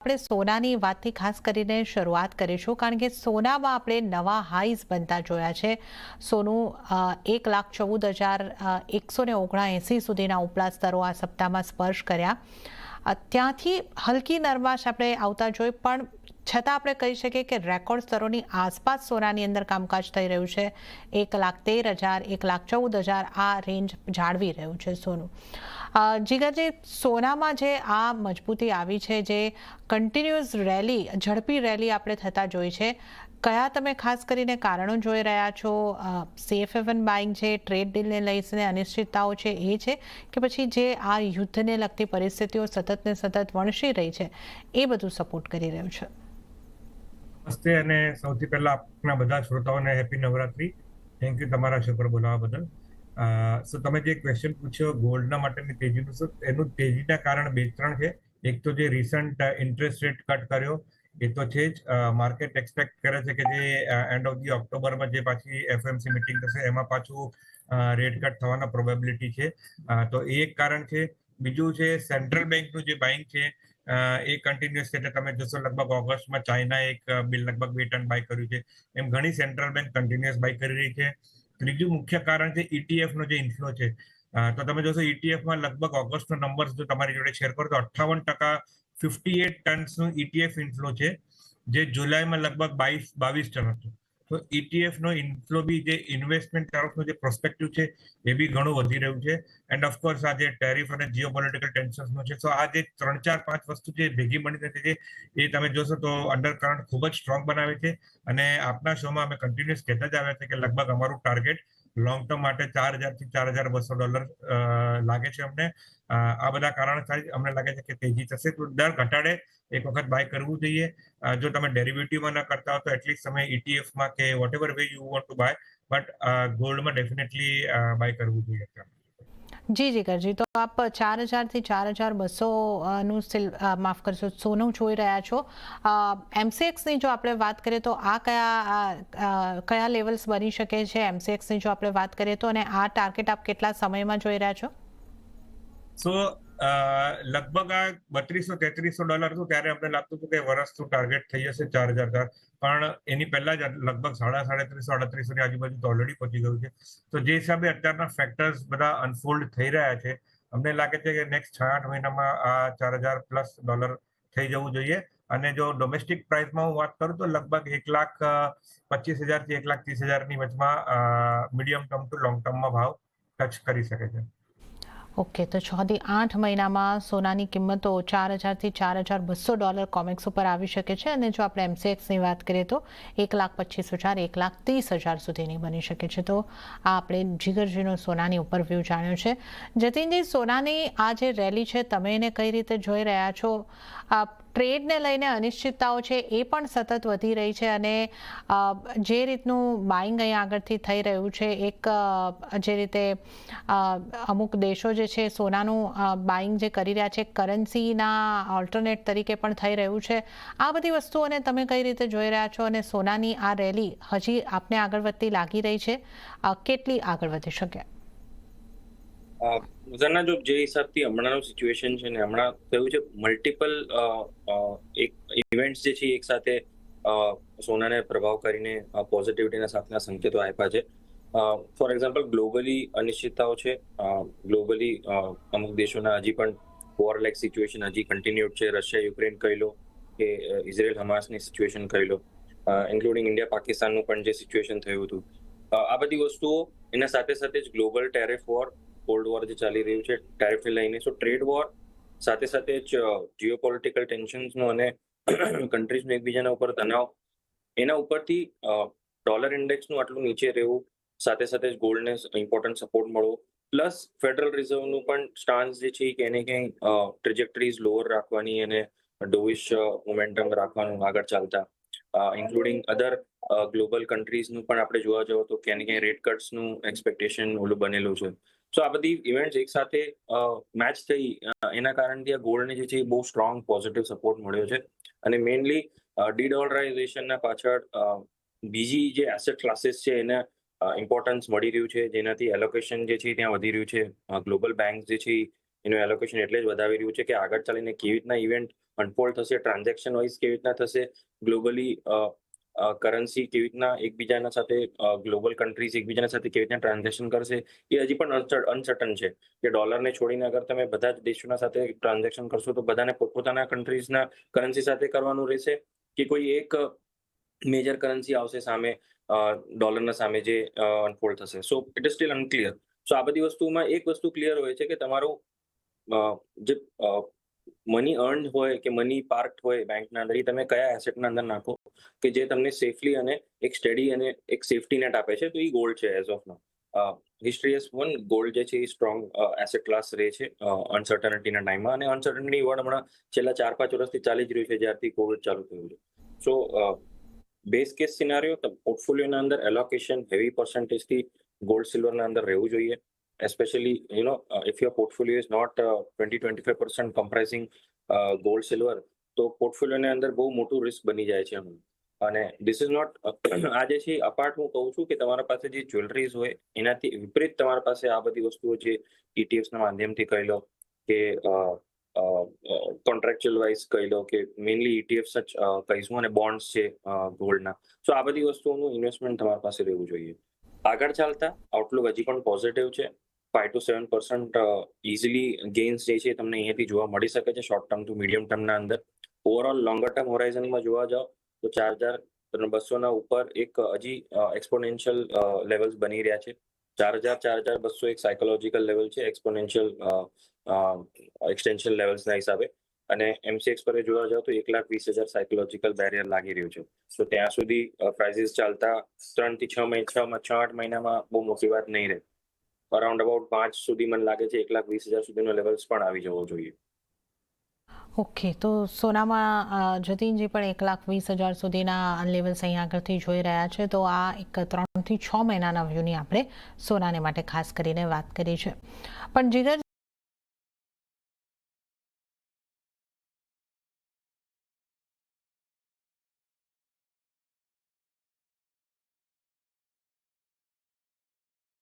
આપણે સોનાની વાતથી ખાસ કરીને શરૂઆત કરીશું, કારણ કે સોનામાં આપણે નવા હાઈઝ બનતા જોયા છે. સોનું એક લાખ ચૌદ હજાર એકસો ને ઓગણએંસી સુધીના ઉપલા સ્તરો આ સપ્તાહમાં સ્પર્શ કર્યા. ત્યાંથી હલકી નરમાશ આપણે આવતા જોઈ, પણ છતાં આપણે કહી શકીએ કે રેકોર્ડ સ્તરોની આસપાસ સોનાની અંદર કામકાજ થઈ રહ્યું છે. એક લાખ તેર હજાર, એક લાખ ચૌદ હજાર આ રેન્જ જાળવી રહ્યું છે સોનું. અ, જીગરજી સોનામાં જે આ મજબૂતી આવી છે જે કન્ટિન્યુઅસ રેલી ઝડપી રેલી આપણે થતા જોઈ છે કયા તમે ખાસ કરીને કારણો જોઈ રહ્યા છો? હેવન બાઇંગ છે ટ્રેડ ડીલને લઈને અનિશ્ચિતતાઓ છે એ છે કે પછી જે આ યુદ્ધને લગતી પરિસ્થિતિઓ સતત ને સતત વણસી રહી છે એ બધું સપોર્ટ કરી રહ્યું છે. અને સૌથી પહેલા આપના બધા શ્રોતાઓને હેપી નવરાત્રી થેન્ક યુ તમારા શો પર બોલાવવા બદલ. સો તમે જે ક્વેશ્ચન પૂછ્યો ગોલ્ડના માટેની તેજીનું શું એનું તેજીના કારણ બે ત્રણ છે. એક તો જે રિસન્ટ ઇન્ટરેસ્ટ રેટ કટ કર્યો, એ તો છે જ. માર્કેટ એક્સપેક્ટ કરે છે કે જે એન્ડ ઓફ ધી ઓક્ટોબરમાં જે પાછી એફએમસી મિટિંગ થશે, એમાં પાછું રેટ કટ થવાના પ્રોબેબિલિટી છે. તો એ એક કારણ છે. બીજું છે સેન્ટ્રલ બેંકનું જે બાઇંગ છે એ કન્ટિન્યુઅસ એટલે તમે જોશો લગભગ ઓગસ્ટમાં ચાઇના એક બિલ લગભગ બે ટન બાય કર્યું છે. એમ ઘણી સેન્ટ્રલ બેંક કન્ટિન્યુઅસ બાય કરી રહી છે. ત્રીજું મુખ્ય કારણ છે ETF નો જે ઇન્ફ્લો છે. તો તમે જોશો ઈટીએફમાં માં લગભગ ઓગસ્ટનો નંબર જો તમારી જોડે શેર કરો તો અઠ્ઠાવન ટકા ફિફ્ટી એટ ટન્સનું ઈટીએફ ઇન્ફ્લો છે, જે જુલાઈમાં લગભગ બાવીસ બાવીસ ટન હતું. તો ETF નો ઇન્ફ્લો બી જે ઇન્વેસ્ટમેન્ટ તરફનું જે પ્રોસ્પેક્ટિવ છે, એ બી ઘણું વધી રહ્યું છે. એન્ડ ઓફકોર્સ આ જે ટેરિફ અને જીઓપોલિટિકલ ટેન્શન્સનો છે, તો આ જે ત્રણ ચાર પાંચ વસ્તુ જે ભેગી મળીને છે, એ તમે જોશો તો અંડરકરન્ટ ખૂબ જ સ્ટ્રોંગ બનાવે છે. અને આપના શોમાં અમે કન્ટિન્યુઅસ કહેતા જ આવ્યા છે કે લગભગ અમારું ટાર્ગેટ લોંગ ટર્મ માટે ચાર હજારથી ચાર હજાર બસો ડોલર લાગે છે અમને. આ બધા કારણ થાય અમને લાગે છે કે તેજી થશે. તો દર ઘટાડે એક વખત બાય કરવું જોઈએ. જો તમે ડેરિવેટિવમાં ન કરતા હો તો એટલીસ્ટ તમે ઇટીએફમાં કે whatever way you want to buy but ગોલ્ડમાં definitely buy કરવું જોઈએ અત્યારે. જી, કરજી તો આપ ચાર હજારથી ચાર હજાર બસોનું સિલ માફ કરશો સોનું જોઈ રહ્યા છો એમસીએક્સની જો આપણે વાત કરીએ તો આ કયા કયા લેવલ્સ બની શકે છે એમસીએક્સની જો આપણે વાત કરીએ તો અને આ ટાર્ગેટ આપ કેટલા સમયમાં જોઈ રહ્યા છો સો લગભગ આ બત્રીસો તેત્રીસો ડોલર હતું ત્યારે અમને લાગતું હતું કે વર્ષનું ટાર્ગેટ થઈ જશે ચાર હજાર પણ એની પહેલા જ લગભગ સાડા સાડત્રીસો અડત્રીસોની આજુબાજુ તો ઓલરેડી પહોંચી ગયું છે. તો જે હિસાબે અત્યારના ફેક્ટર્સ બધા અનફોલ્ડ થઈ રહ્યા છે, અમને લાગે છે કે નેક્સ્ટ છ આઠ મહિનામાં આ ચાર હજાર પ્લસ ડોલર થઈ જવું જોઈએ. અને જો ડોમેસ્ટિક પ્રાઇસમાં હું વાત કરું તો લગભગ એક લાખ પચીસ હજારથી એક લાખ ત્રીસ હજારની વચમાં મીડિયમ ટર્મ ટુ લોંગ ટર્મમાં ભાવ ટચ કરી શકે છે. ઓકે, તો છ થી આઠ મહિનામાં સોનાની કિંમતો ચાર હજારથી ચાર હજાર બસો ડોલર કોમેક્સ ઉપર આવી શકે છે. અને જો આપણે એમસીએક્સની વાત કરીએ તો એક લાખ પચીસ હજાર, એક લાખ ત્રીસ હજાર સુધીની બની શકે છે. તો આ આપણે જીગરજીનો સોનાની ઉપર વ્યૂ જાણ્યો છે. જતીનજી, સોનાની આ જે રેલી છે, તમે એને કઈ રીતે જોઈ રહ્યા છો? ટ્રેડને લઈને અનિશ્ચિતતાઓ છે, એ પણ સતત વધી રહી છે. અને જે રીતનું બાઇંગ અહીંયા આગળથી થઈ રહ્યું છે, એક જે રીતે અમુક દેશો જે છે, સોનાનું બાઇંગ જે કરી રહ્યા છે કરન્સીના ઓલ્ટરનેટ તરીકે પણ થઈ રહ્યું છે. આ બધી વસ્તુઓને તમે કઈ રીતે જોઈ રહ્યા છો અને સોનાની આ રેલી હજી આપને આગળ વધતી લાગી રહી છે? કેટલી આગળ વધી શકે? મુઝાના જો જે હિસાબથી હમણાંનું સિચ્યુએશન છે ને, હમણાં થયું છે મલ્ટિપલ એક ઇવેન્ટ્સ જે છે, એક સાથે સોનાને પ્રભાવ કરીને પોઝિટિવિટીના સાથેના સંકેતો આપ્યા છે. ફોર એક્ઝામ્પલ ગ્લોબલી અનિશ્ચિતતાઓ છે. ગ્લોબલી અમુક દેશોના હજી પણ વોર લાઇક સિચ્યુએશન હજી કન્ટિન્યુડ છે. રશિયા યુક્રેન કહી લો કે ઇઝરાયલ હમાસની સિચ્યુએશન કહી લો. ઇન્ક્લુડિંગ ઇન્ડિયા પાકિસ્તાનનું પણ જે સિચ્યુએશન થયું હતું. આ બધી વસ્તુઓ એના સાથે સાથે જ global tariff war cold war જે ચાલી રહ્યું છે ટેરિફને લઈને. સો ટ્રેડ વોર સાથે સાથે જ જીઓપોલિટિકલ ટેન્શન્સનો અને કન્ટ્રીઝનું એકબીજાના ઉપર તણાવ. એના ઉપરથી ડોલર ઇન્ડેક્સનું આટલું નીચે રહેવું સાથે સાથે જ ગોલ્ડને ઇમ્પોર્ટન્ટ સપોર્ટ મળવો પ્લસ ફેડરલ રિઝર્વનું પણ સ્ટાન્સ જે છે એ ક્યાંય ક્યાંય ટ્રેજેક્ટરીઝ લોઅર રાખવાની અને ડોવિશ મોમેન્ટમ રાખવાનું આગળ ચાલતા. ઇન્ક્લુડિંગ અધર ગ્લોબલ કન્ટ્રીઝનું પણ આપણે જોવા જાવ તો ક્યાંય ક્યાંય રેટ કટ્સનું એક્સપેક્ટેશન ઓલું બનેલું છે. સો આ બધી ઇવેન્ટ્સ એક સાથે મેચ થઈ એના કારણથી આ ગોલ્ડને જે છે એ બહુ સ્ટ્રોંગ પોઝિટિવ સપોર્ટ મળ્યો છે. અને મેઇનલી ડીડોલરાઇઝેશનના પાછળ બીજી જે એસેટ ક્લાસીસ છે એને ઇમ્પોર્ટન્સ મળી રહ્યું છે. જેનાથી એલોકેશન જે છે ત્યાં વધી રહ્યું છે. ગ્લોબલ બેંક જે છે એનું એલોકેશન એટલે જ વધાવી રહ્યું છે કે આગળ ચાલીને કેવી રીતના ઇવેન્ટ અનફોલ્ડ થશે ટ્રાન્ઝેક્શન વાઇઝ કેવી રીતના થશે ગ્લોબલી કરન્સી કેવી રીતના એકબીજાના સાથે ગ્લોબલ કન્ટ્રીઝ એકબીજાના સાથે કેવી રીતના ટ્રાન્ઝેક્શન કરશે, એ હજી પણ અનસર્ટન છે કે ડોલરને છોડીને અગર તમે બધા જ દેશોના સાથે ટ્રાન્ઝેક્શન કરશો તો બધાને પોતપોતાના કન્ટ્રીઝના કરન્સી સાથે કરવાનું રહેશે? કે કોઈ એક મેજર કરન્સી આવશે સામે ડોલરના સામે જે અનફોલ્ડ થશે. So it is still unclear so આ બધી વસ્તુમાં એક વસ્તુ ક્લિયર હોય છે કે તમારું જે મની અર્ન હોય કે મની પાર્ક હોય બેંકના અંદર એ તમે કયા એસેટના અંદર નાખો કે જે તમને સેફલી અને એક સ્ટડી અને એક સેફટી નેટ આપે છે, તો એ ગોલ્ડ છે as of now history as one gold જે છે એ સ્ટ્રોંગ એસેટ ક્લાસ રહે છે અનસર્ટનિટીના ટાઈમમાં અને અનસર્ટનિટી વર્ડ હમણાં છેલ્લા ચાર પાંચ વર્ષથી ચાલી જ રહ્યું છે જ્યારથી કોવિડ ચાલુ થયું છે. સો બેઝ કેસ સિનારીઓ પોર્ટફોલિયોના અંદર એલોકેશન હેવી પર્સન્ટેજથી ગોલ્ડ સિલ્વરના અંદર રહેવું જોઈએ. Especially you know uh, if your portfolio is not uh, 20 25% comprising uh, તો પોર્ટફોલિયોની અંદર બહુ મોટું રિસ્ક બની જાય છે એનું. અને ધીસ ઇઝ નોટ આ જે છે અપાર્ટ હું કહું છું કે તમારા પાસે જે જ્વેલરીઝ હોય એનાથી વિપરીત તમારા પાસે આ બધી વસ્તુઓ છે ઇટીએફના ના માધ્યમથી કહી લો કે કોન્ટ્રાક્ચ્યુઅલ વાઇઝ કહી લો કે મેઇનલી ઇટીએફ્સ જ અ, કહીશું અને બોન્ડ્સ છે ગોલ્ડના સો આ બધી વસ્તુઓનું ઇન્વેસ્ટમેન્ટ તમારી પાસે રહેવું જોઈએ. આગળ ચાલતા આઉટલુક હજી પણ પોઝિટિવ છે. Five to seven percent easily gains જે છે તમને અહીંયાથી જોવા મળી શકે છે શોર્ટ ટર્મ ટુ મીડિયમ ટર્મના અંદર. ઓવરઓલ લોંગર ટર્મ હોરાઇઝનમાં જોવા જાઓ તો ચાર હજાર બસોના ઉપર એક હજી એક્સપોનેન્શિયલ લેવલ્સ બની રહ્યા છે. ચાર હજાર ચાર હજાર બસો એક સાયકોલોજીકલ લેવલ છે એક્સપોનેન્શિયલ એક્સટેન્શન લેવલ્સના હિસાબે. અને એમસીએક્સ પર જોવા જાવ તો એક લાખ વીસ હજાર સાયકોલોજીકલ બેરિયર લાગી રહ્યું છે. તો ત્યાં સુધી પ્રાઇઝીસ ચાલતા ત્રણથી છ મહિના છ છ આઠ મહિનામાં બહુ મોટી વાત નહીં રહે. અરાઉન્ડ અબાઉટ પાંચ સુધી મને લાગે છે એક લાખ વીસ હજાર સુધીનો લેવલ્સ પણ આવી જવો જોઈએ. ઓકે, તો સોનામાં જતીનજી પણ એક લાખ વીસ હજાર સુધીના લેવલ્સ અહીં આગળથી જોઈ રહ્યા છે, તો આ એક ત્રણથી છ મહિનાના વ્યૂની આપણે સોનાને માટે ખાસ કરીને વાત કરી છે. પણ જીગર